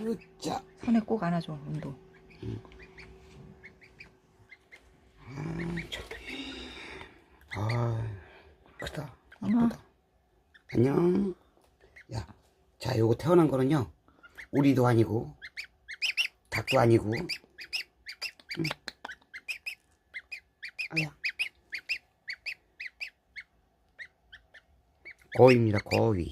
으짜. 손에 꼭 안아줘 운도 아, 크다. 어머 이쁘다. 안녕. 야, 자, 요거 태어난 거는요. 우리도 아니고, 닭도 아니고. 응. 아야. 거위입니다, 거위.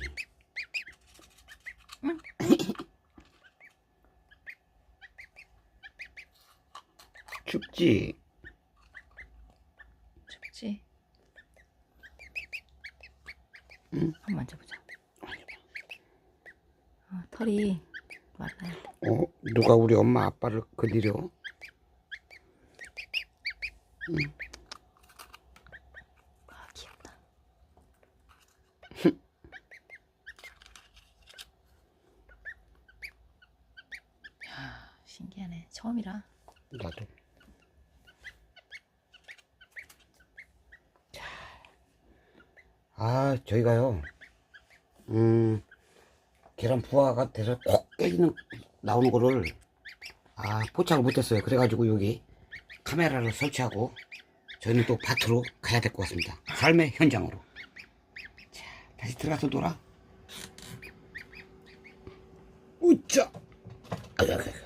춥지? 춥지 응. 한번 만져보자 어, 털이 말라야 돼 어? 누가 우리 엄마 아빠를 건드려? 아 귀엽다 야 신기하네 처음이라 나도. 아 저희가요, 음 계란 부화가 돼서 콕 깨지는 나오는 거를 아 포착을 못했어요. 그래가지고 여기 카메라를 설치하고 저희는 또 밭으로 가야 될 것 같습니다. 삶의 현장으로. 자, 다시 들어가서 놀아. 우짜. 아야, 아야.